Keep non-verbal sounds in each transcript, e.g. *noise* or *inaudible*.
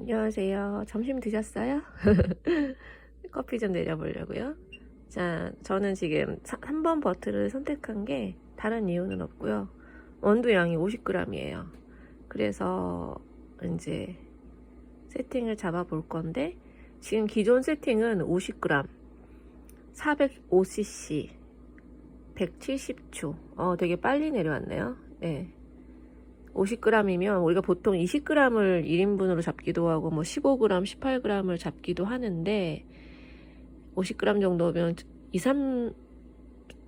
안녕하세요. 점심 드셨어요? *laughs* 커피 좀 내려보려고요. 자, 저는 지금 3번 버튼을 선택한 게 다른 이유는 없고요. 원두 양이 50g이에요. 그래서 이제 세팅을 잡아 볼 건데 지금 기존 세팅은 50g, 405cc, 170초. 어, 되게 빨리 내려왔네요. 네. 50g이면 우리가 보통 20g을 1인분으로 잡기도 하고 뭐 15g, 18g을 잡기도 하는데 50g 정도면 2, 3,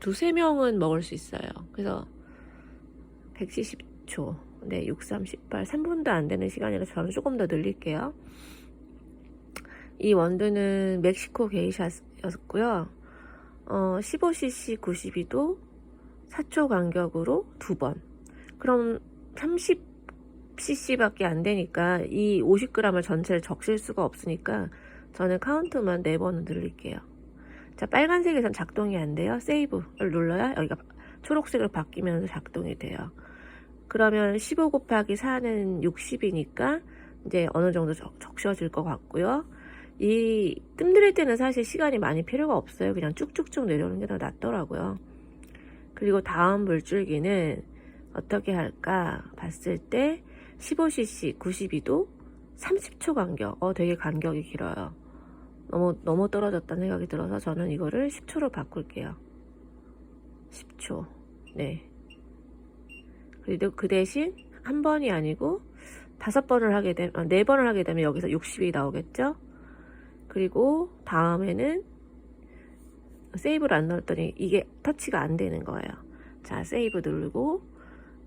두세 명은 먹을 수 있어요. 그래서 170초. 네, 6, 3, 18. 3분도 안 되는 시간이라서 저는 조금 더 늘릴게요. 이 원두는 멕시코 게이샤였고요. 어, 15cc 92도 4초 간격으로 두 번. 그럼 30cc밖에 안 되니까 이 50g을 전체를 적실 수가 없으니까 저는 카운트만 4번은 늘릴게요. 자, 빨간색에선 작동이 안 돼요. 세이브를 눌러야 여기가 초록색으로 바뀌면서 작동이 돼요. 그러면 15 곱하기 4는 60이니까 이제 어느 정도 적, 적셔질 것 같고요. 이 뜸들일 때는 사실 시간이 많이 필요가 없어요. 그냥 쭉쭉쭉 내려오는 게 더 낫더라고요. 그리고 다음 물줄기는 어떻게 할까 봤을 때 15cc 92도 30초 간격. 어, 되게 간격이 길어요. 너무 너무 떨어졌다는 생각이 들어서 저는 이거를 10초로 바꿀게요. 10초. 네. 그리고 그 대신 한 번이 아니고 다섯 번을 하게 되면 아, 네 번을 하게 되면 여기서 60이 나오겠죠? 그리고 다음에는 세이브를 안 넣었더니 이게 터치가 안 되는 거예요. 자, 세이브 누르고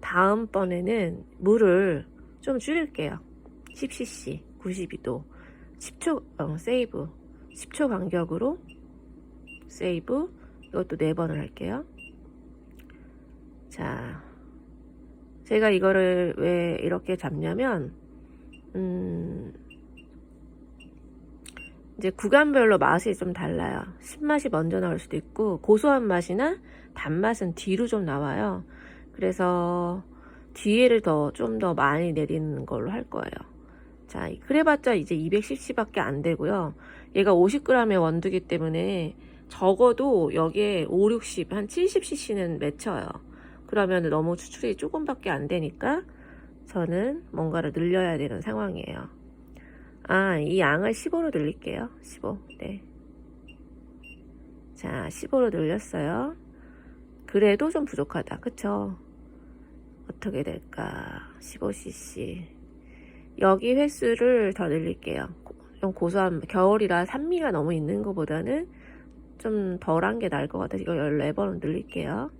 다음번에는 물을 좀 줄일게요. 10cc 92도 10초 어, 세이브 10초 간격으로 세이브 이것도 4번을 할게요. 자, 제가 이거를 왜 이렇게 잡냐면 음, 이제 구간별로 맛이 좀 달라요. 신맛이 먼저 나올 수도 있고 고소한 맛이나 단맛은 뒤로 좀 나와요. 그래서 뒤에를 더 좀 더 많이 내리는 걸로 할 거예요. 자, 그래봤자 이제 210cc밖에 안 되고요. 얘가 50g의 원두기 때문에 적어도 여기에 5, 60, 한 70cc는 맺혀요. 그러면 너무 추출이 조금밖에 안 되니까 저는 뭔가를 늘려야 되는 상황이에요. 아, 이 양을 15로 늘릴게요. 15. 네. 자, 15로 늘렸어요. 그래도 좀 부족하다. 그쵸? 어떻게 될까? 15cc. 여기 횟수를 더 늘릴게요. 좀 고소한, 겨울이라 산미가 너무 있는 것보다는 좀 덜한 게 나을 것 같아서 이거 14번은 늘릴게요.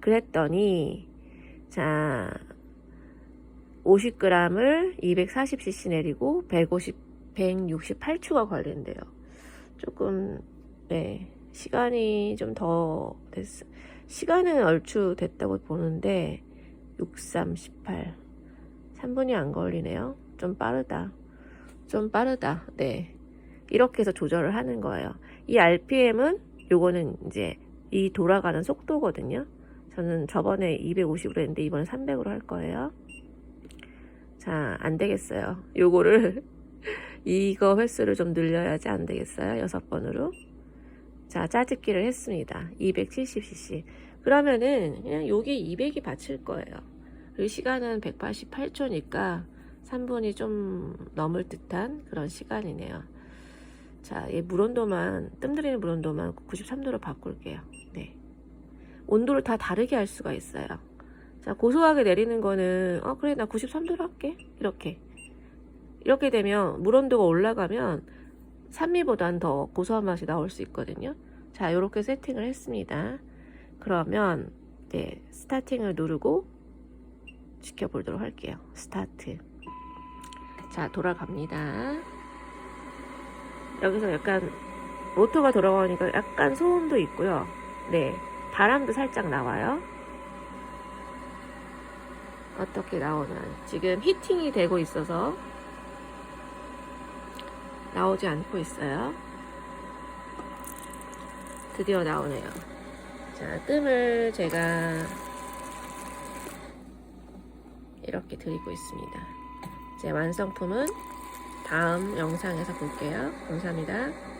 그랬더니, 자, 50g을 240cc 내리고 150, 168초가 걸린대요. 조금, 네, 시간이 좀 더 됐어. 시간은 얼추 됐다고 보는데, 6, 3, 18. 3분이 안 걸리네요. 좀 빠르다. 좀 빠르다. 네. 이렇게 해서 조절을 하는 거예요. 이 RPM은 요거는 이제 이 돌아가는 속도거든요. 저는 저번에 250으로 했는데 이번에 300으로 할 거예요. 자, 안 되겠어요. 요거를 *laughs* 이거 횟수를 좀 늘려야지 안 되겠어요. 여섯 번으로. 자, 짜집기를 했습니다. 270cc. 그러면은 그냥 여기 200이 받칠 거예요. 그리고 시간은 188초니까 3분이 좀 넘을 듯한 그런 시간이네요. 자, 이 물온도만 뜸들이는 물온도만 93도로 바꿀게요. 네. 온도를 다 다르게 할 수가 있어요. 자, 고소하게 내리는 거는 어 그래 나 93도로 할게. 이렇게. 이렇게 되면 물온도가 올라가면 산미보단 더 고소한 맛이 나올 수 있거든요. 자, 이렇게 세팅을 했습니다. 그러면 이제 스타팅을 누르고 지켜보도록 할게요. 스타트. 자, 돌아갑니다. 여기서 약간 모터가 돌아가니까 약간 소음도 있고요. 네, 바람도 살짝 나와요. 어떻게 나오나 지금 히팅이 되고 있어서 나오지 않고 있어요. 드디어 나오네요. 자, 뜸을 제가 이렇게 드리고 있습니다. 제 완성품은 다음 영상에서 볼게요. 감사합니다.